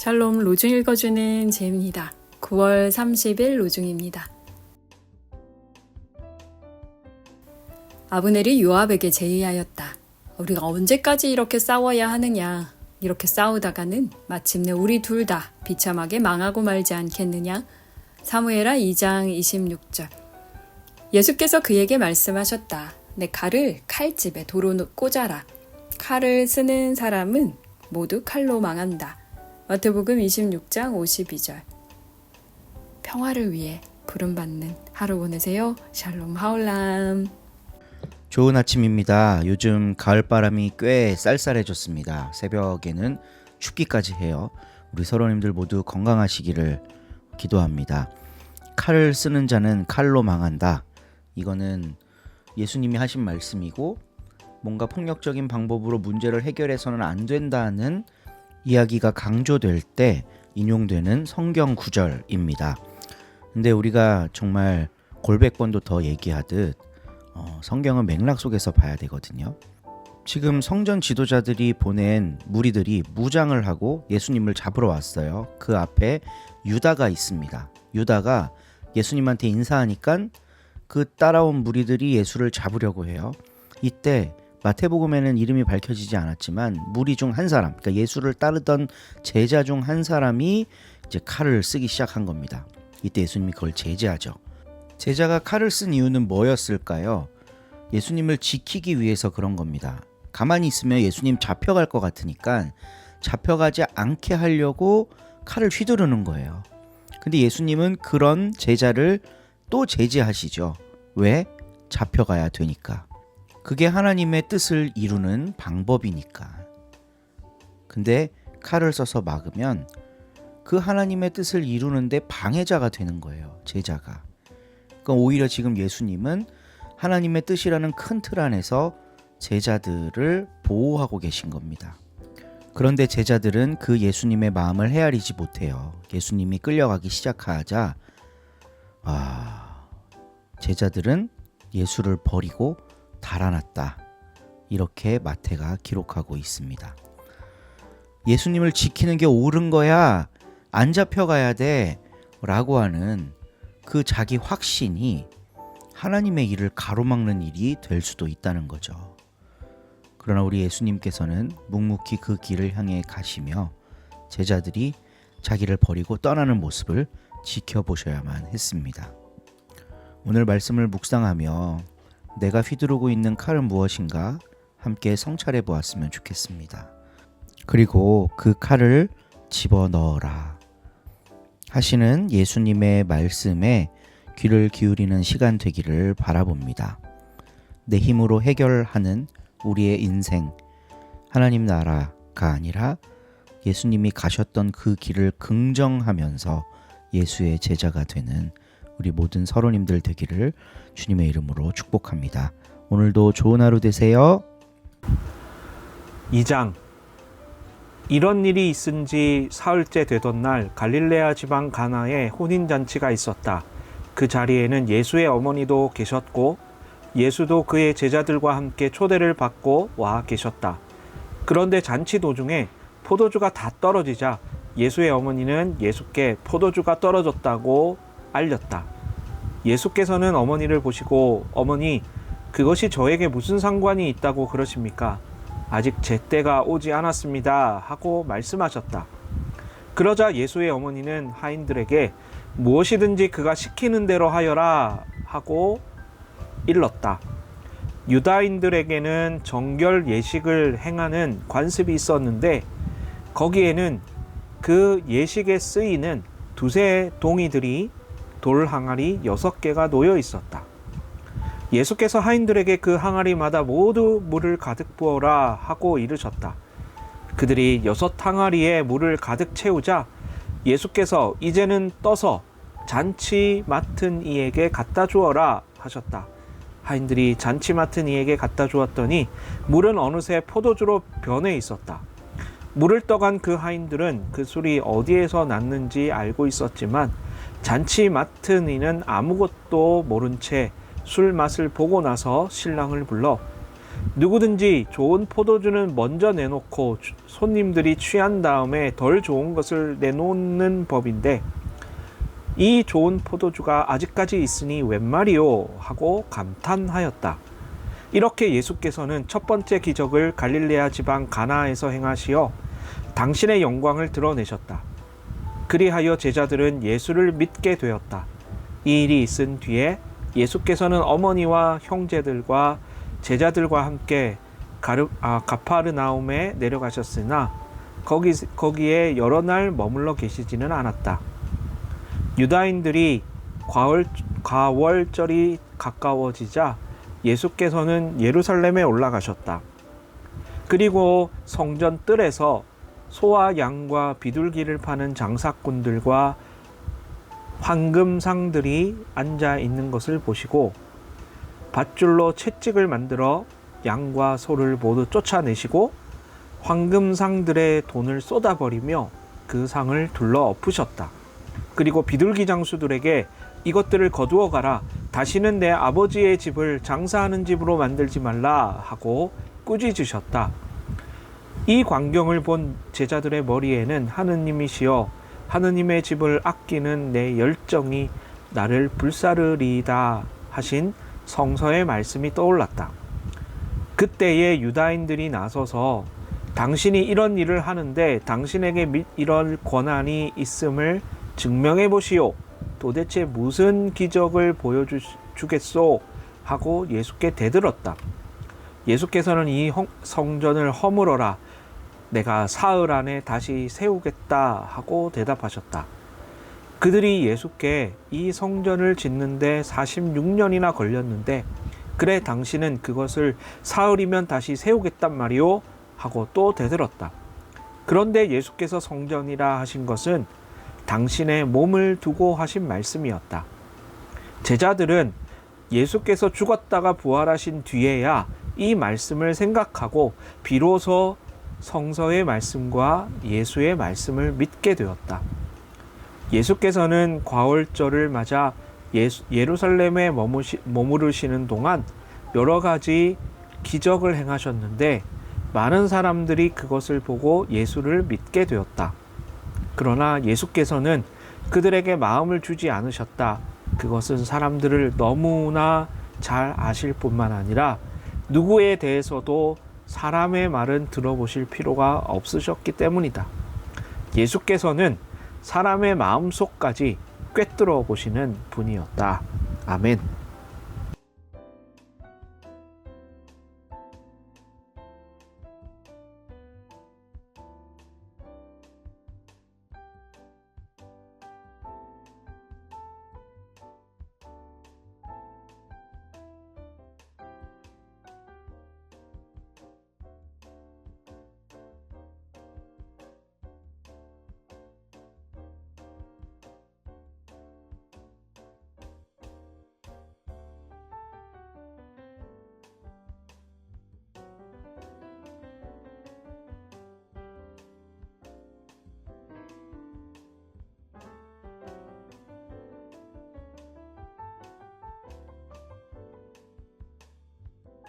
샬롬 로중 읽어주는 제입니다. 9월 30일 로중입니다. 아브넬이 요압에게 제의하였다. 우리가 언제까지 이렇게 싸워야 하느냐? 이렇게 싸우다가는 마침내 우리 둘 다 비참하게 망하고 말지 않겠느냐? 사무엘하 2장 26절. 예수께서 그에게 말씀하셨다. 내 칼을 칼집에 도로 꽂아라. 칼을 쓰는 사람은 모두 칼로 망한다. 마태복음 26장 52절. 평화를 위해 부름받는 하루 보내세요. 샬롬 하울람. 좋은 아침입니다. 요즘 가을바람이 꽤 쌀쌀해졌습니다. 새벽에는 춥기까지 해요. 우리 서로님들 모두 건강하시기를 기도합니다. 칼을 쓰는 자는 칼로 망한다. 이거는 예수님이 하신 말씀이고 뭔가 폭력적인 방법으로 문제를 해결해서는 안 된다는 이야기가 강조될 때 인용되는 성경 구절입니다. 근데 우리가 정말 골백 번도 더 얘기하듯 어, 성경은 맥락 속에서 봐야 되거든요. 지금 성전 지도자들이 보낸 무리들이 무장을 하고 예수님을 잡으러 왔어요. 그 앞에 유다가 있습니다. 유다가 예수님한테 인사하니까 그 따라온 무리들이 예수를 잡으려고 해요. 이때 마태복음에는 이름이 밝혀지지 않았지만 무리 중 한 사람, 그러니까 예수를 따르던 제자 중 한 사람이 이제 칼을 쓰기 시작한 겁니다. 이때 예수님이 그걸 제재하죠. 제자가 칼을 쓴 이유는 뭐였을까요? 예수님을 지키기 위해서 그런 겁니다. 가만히 있으면 예수님 잡혀갈 것 같으니까 잡혀가지 않게 하려고 칼을 휘두르는 거예요. 근데 예수님은 그런 제자를 또 제지하시죠. 왜? 잡혀가야 되니까. 그게 하나님의 뜻을 이루는 방법이니까. 근데 칼을 써서 막으면 그 하나님의 뜻을 이루는데 방해자가 되는 거예요. 제자가. 그러니까 오히려 지금 예수님은 하나님의 뜻이라는 큰 틀 안에서 제자들을 보호하고 계신 겁니다. 그런데 제자들은 그 예수님의 마음을 헤아리지 못해요. 예수님이 끌려가기 시작하자 아, 제자들은 예수를 버리고 달아났다. 이렇게 마태가 기록하고 있습니다. 예수님을 지키는 게 옳은 거야. 안 잡혀가야 돼. 라고 하는 그 자기 확신이 하나님의 일을 가로막는 일이 될 수도 있다는 거죠. 그러나 우리 예수님께서는 묵묵히 그 길을 향해 가시며 제자들이 자기를 버리고 떠나는 모습을 지켜보셔야만 했습니다. 오늘 말씀을 묵상하며 내가 휘두르고 있는 칼은 무엇인가 함께 성찰해 보았으면 좋겠습니다. 그리고 그 칼을 집어 넣어라. 하시는 예수님의 말씀에 귀를 기울이는 시간 되기를 바라봅니다. 내 힘으로 해결하는 우리의 인생, 하나님 나라가 아니라 예수님이 가셨던 그 길을 긍정하면서 예수의 제자가 되는 우리 모든 서로님들 되기를 주님의 이름으로 축복합니다. 오늘도 좋은 하루 되세요. 2장 이런 일이 있은 지 사흘째 되던 날 갈릴레아 지방 가나에 혼인 잔치가 있었다. 그 자리에는 예수의 어머니도 계셨고 예수도 그의 제자들과 함께 초대를 받고 와 계셨다. 그런데 잔치 도중에 포도주가 다 떨어지자 예수의 어머니는 예수께 포도주가 떨어졌다고 알렸다. 예수께서는 어머니를 보시고 어머니 그것이 저에게 무슨 상관이 있다고 그러십니까? 아직 제 때가 오지 않았습니다. 하고 말씀하셨다. 그러자 예수의 어머니는 하인들에게 무엇이든지 그가 시키는 대로 하여라 하고 일렀다. 유다인들에게는 정결 예식을 행하는 관습이 있었는데 거기에는 그 예식에 쓰이는 두세 동이들이 돌 항아리 여섯 개가 놓여 있었다. 예수께서 하인들에게 그 항아리마다 모두 물을 가득 부어라 하고 이르셨다. 그들이 여섯 항아리에 물을 가득 채우자 예수께서 이제는 떠서 잔치 맡은 이에게 갖다 주어라 하셨다. 하인들이 잔치 맡은 이에게 갖다 주었더니 물은 어느새 포도주로 변해 있었다. 물을 떠간 그 하인들은 그 술이 어디에서 났는지 알고 있었지만 잔치 맡은 이는 아무것도 모른 채 술 맛을 보고 나서 신랑을 불러 누구든지 좋은 포도주는 먼저 내놓고 주- 손님들이 취한 다음에 덜 좋은 것을 내놓는 법인데 이 좋은 포도주가 아직까지 있으니 웬 말이요 하고 감탄하였다. 이렇게 예수께서는 첫 번째 기적을 갈릴레아 지방 가나에서 행하시어 당신의 영광을 드러내셨다. 그리하여 제자들은 예수를 믿게 되었다. 이 일이 있은 뒤에 예수께서는 어머니와 형제들과 제자들과 함께 가르, 아, 가파르나움에 내려가셨으나 거기, 거기에 여러 날 머물러 계시지는 않았다. 유다인들이 과월, 과월절이 가까워지자 예수께서는 예루살렘에 올라가셨다. 그리고 성전 뜰에서 소와 양과 비둘기를 파는 장사꾼들과 황금상들이 앉아 있는 것을 보시고 밧줄로 채찍을 만들어 양과 소를 모두 쫓아내시고 황금상들의 돈을 쏟아버리며 그 상을 둘러 엎으셨다. 그리고 비둘기 장수들에게 이것들을 거두어 가라. 다시는 내 아버지의 집을 장사하는 집으로 만들지 말라 하고 꾸짖으셨다. 이 광경을 본 제자들의 머리에는 하느님이시여 하느님의 집을 아끼는 내 열정이 나를 불사르리이다 하신 성서의 말씀이 떠올랐다. 그때에 유다인들이 나서서 당신이 이런 일을 하는데 당신에게 미- 이런 권한이 있음을 증명해 보시오. 도대체 무슨 기적을 보여주겠소? 하고 예수께 대들었다. 예수께서는 이 헝- 성전을 허물어라. 내가 사흘 안에 다시 세우겠다 하고 대답하셨다. 그들이 예수께 이 성전을 짓는데 46년이나 걸렸는데 그래 당신은 그것을 사흘이면 다시 세우겠단 말이오 하고 또 대들었다. 그런데 예수께서 성전이라 하신 것은 당신의 몸을 두고 하신 말씀이었다. 제자들은 예수께서 죽었다가 부활하신 뒤에야 이 말씀을 생각하고 비로소 성서의 말씀과 예수의 말씀을 믿게 되었다. 예수께서는 과월절을 맞아 예수, 예루살렘에 머무시, 머무르시는 동안 여러 가지 기적을 행하셨는데 많은 사람들이 그것을 보고 예수를 믿게 되었다. 그러나 예수께서는 그들에게 마음을 주지 않으셨다. 그것은 사람들을 너무나 잘 아실 뿐만 아니라 누구에 대해서도 사람의 말은 들어보실 필요가 없으셨기 때문이다. 예수께서는 사람의 마음속까지 꿰뚫어 보시는 분이었다. 아멘.